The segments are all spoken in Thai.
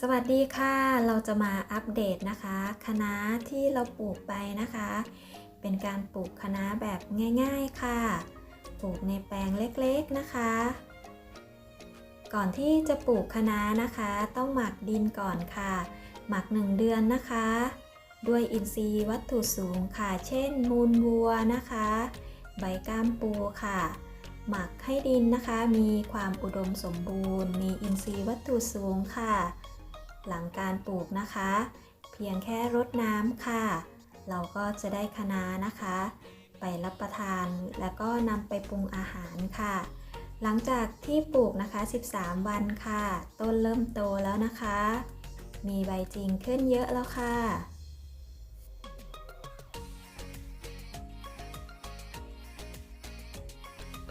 สวัสดีค่ะ เราจะมาอัปเดตนะคะคะน้าที่เราปลูกไปนะคะ เป็นการปลูกคะน้าแบบง่าย ๆค่ะ ปลูกในแปลงเล็กๆนะคะ ก่อนที่จะปลูกคะน้านะคะ ต้องหมักดินก่อนค่ะ หมัก 1 เดือนนะคะ ด้วยอินทรีย์วัตถุสูงค่ะ เช่น มูลวัวนะคะ ใบก้ามปูค่ะหมักให้ดินนะคะ มีความอุดมสมบูรณ์ มีอินทรีย์วัตถุสูงค่ะ หลังการปลูกนะคะ เพียงแค่รดน้ำค่ะ เราก็จะได้คะน้านะคะ ไปรับประทานแล้วก็นำไปปรุงอาหารค่ะ หลังจากที่ปลูกนะคะ 13 วันค่ะ ต้นเริ่มโตแล้วนะคะ มีใบจริงขึ้นเยอะแล้วค่ะ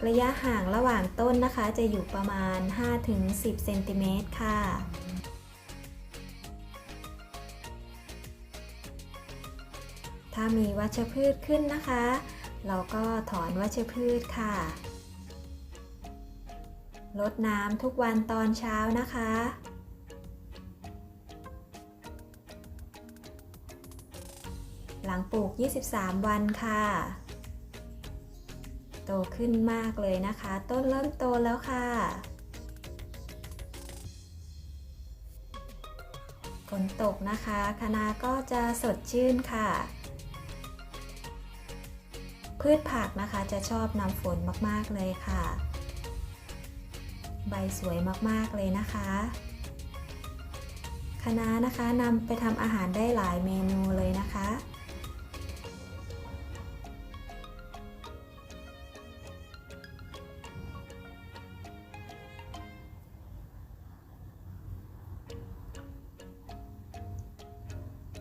ระยะห่างระหว่างต้นนะคะจะอยู่ประมาณ 5-10 เซนติเมตรค่ะ ถ้ามีวัชพืชขึ้นนะคะ เราก็ถอนวัชพืชค่ะลดน้ำทุกวันตอนเช้านะคะ หลังปลูก 23 วันค่ะ โตขึ้นมากเลยนะคะ ต้นเริ่มโตแล้วค่ะ ฝนตกนะคะคะนาก็จะสดชื่นค่ะ พืชผักนะคะจะชอบน้ำฝนมากๆเลยค่ะ ใบสวยมากๆเลยนะคะคะน้านะคะนำไปทำอาหารได้หลายเมนูเลยนะคะ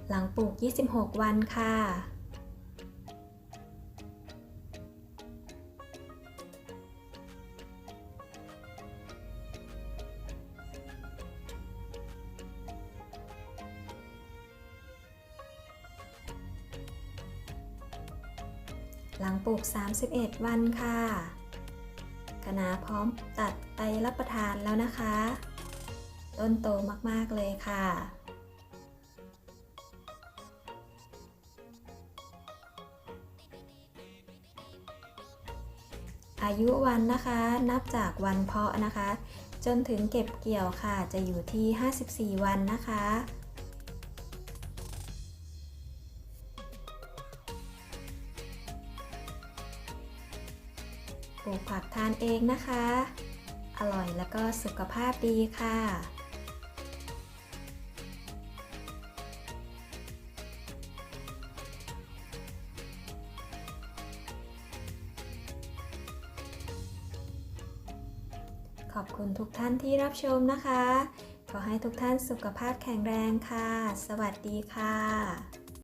หลังปลูก 26 วันค่ะ หลังปลูก 31 วันค่ะคะนาพร้อมตัดไปรับประทานแล้วนะคะ ต้นโตมากๆเลยค่ะ อายุวันนะคะนับจากวันเพาะนะคะ จนถึงเก็บเกี่ยวค่ะจะอยู่ที่ 54 วันนะคะ ปลูกผักทานเองนะคะ อร่อยแล้วก็สุขภาพดีค่ะขอบคุณทุกท่านที่รับชมนะคะ ขอให้ทุกท่านสุขภาพแข็งแรงค่ะ สวัสดีค่ะ